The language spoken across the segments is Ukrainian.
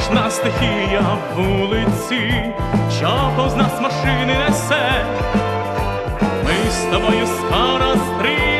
страшна стихія вулиці, що повз нас машини несе, ми з тобою скоро стрі.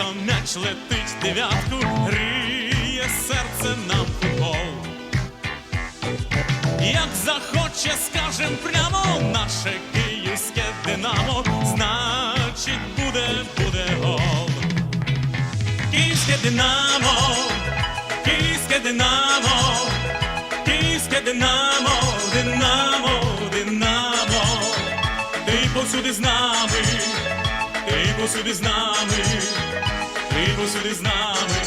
Там м'яч летить дев'ятку, гриє серце нам футбол. Як захоче, скажем прямо, наше київське динамо, значить, буде, буде гол. Київське динамо, київське динамо, київське динамо, динамо, динамо, ти повсюди з нами, ти повсюди з нами ти посюди з нами.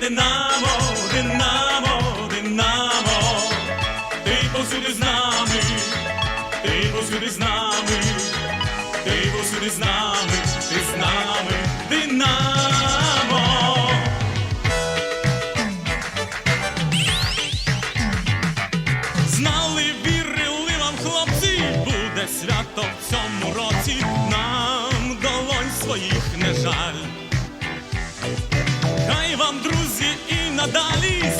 динамо, динамо, динамо, ти повсюди з нами, ти повсюди з нами, ти повсюди з нами, ти з нами, динамо. Ana Dalis.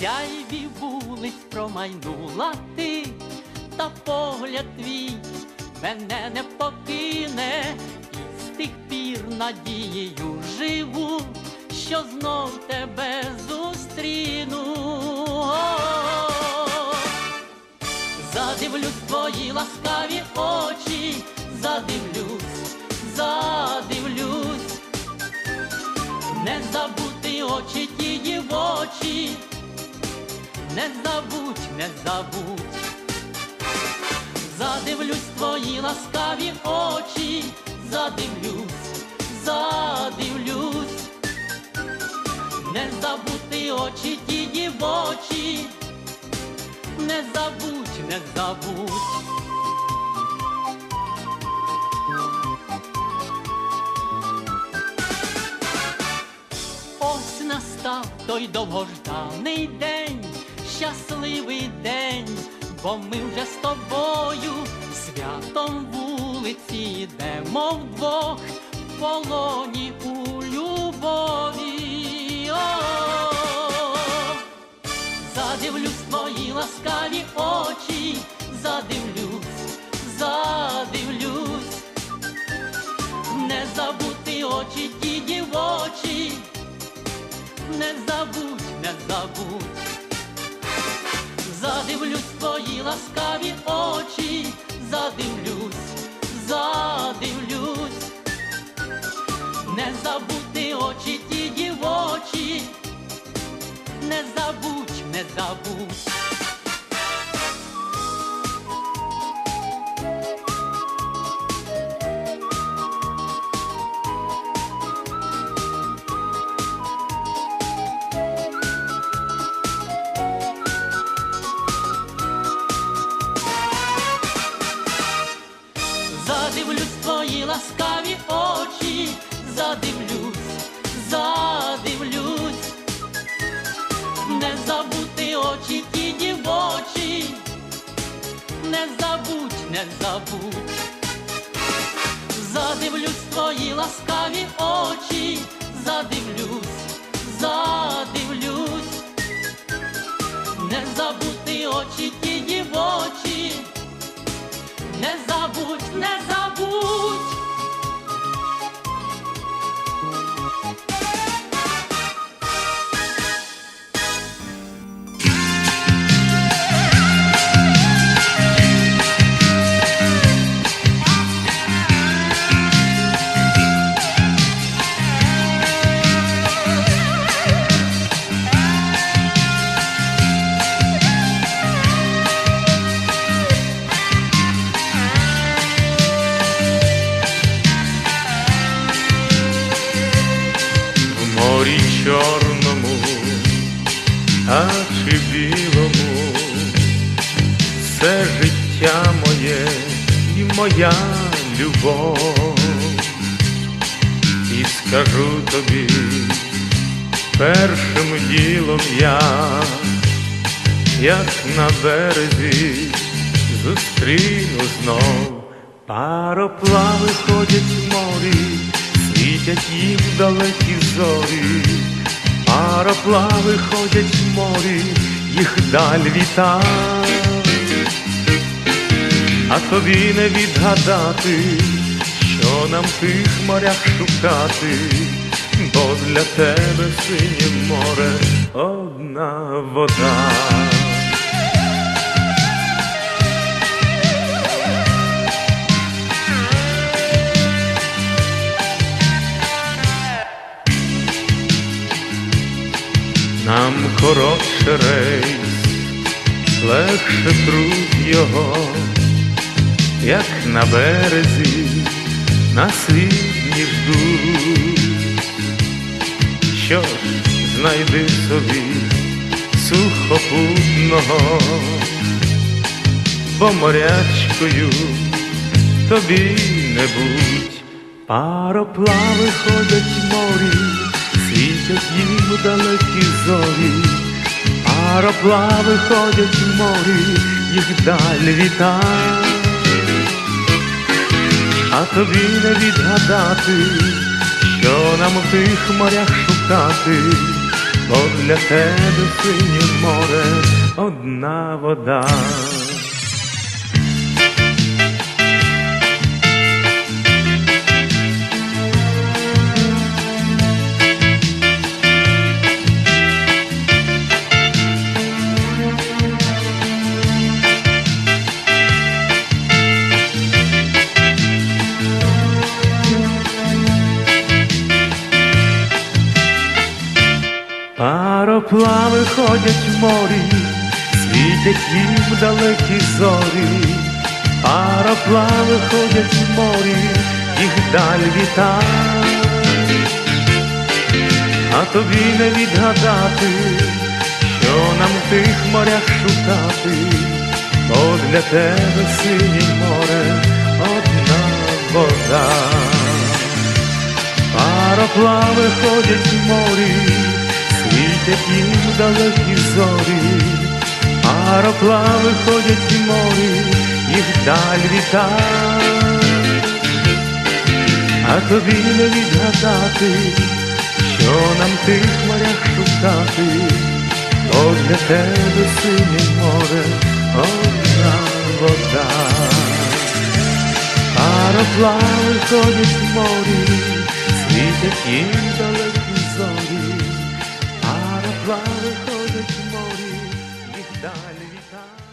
сяйві вулиць промайнула ти, та погляд твій мене не покине, і з тих пір надією живу, що знов тебе зустріну. Задивлюсь твої ласкаві очі, задивлюсь, задивлюсь. Не забути очі ті дівочі, не забудь, не забудь. Задивлюсь твої ласкаві очі, задивлюсь, задивлюсь. Не забути очі ті дівочі, не забудь, не забудь. Настав той довгожданий день, щасливий день, бо ми вже з тобою святом вулиці йдемо вдвох в полоні у любові. Задивлюсь твої ласкаві очі, задивлюсь, задивлюсь. Не забути очі ті дівочі, не забудь, не забудь. Задивлюсь твої ласкаві очі, задивлюсь, задивлюсь. Не забути очі ті дівочі, не забудь, не забудь. Не забудь, задивлюсь твої ласкаві очі, задивлюсь, моя любов. І скажу тобі, першим ділом я, як на березі, зустріну знов. Пароплави ходять в морі, світять їм далекі зорі, пароплави ходять в морі, їх даль віта, а тобі не відгадати, що нам в тих морях шукати, бо для тебе синє море одна вода. Нам коротше рейс, легше труд його, як на березі на світ ждуть. Що знайди собі сухопутного, бо морячкою тобі не будь. Пароплави ходять в морі, світять їм далекі зорі, пароплави ходять в морі, їх даль віта, а тобі не відгадати, що нам в тих морях шукати, бо для тебе синє море одна вода. Пароплави ходять в морі, світять їм далекі зорі, пароплави ходять в морі, їх даль віта, а тобі не відгадати, що нам в тих морях шукати, бо для тебе синє море одна вода. Пароплави ходять в морі, їм далекі зорі, пароплави ходять в морі, їх даль віта, а тобі не відгадати, що нам тих морях шукати, бо для тебе синє море одна вода. Пароплави ходять в морі, світять їм далекі їх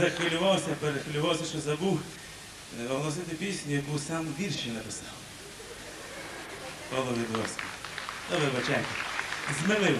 захвилювався, перехвилювався, що забув е, оголосити пісню, яку сам вірші написав. Павло Відворський. Та вибачайте. Змилив.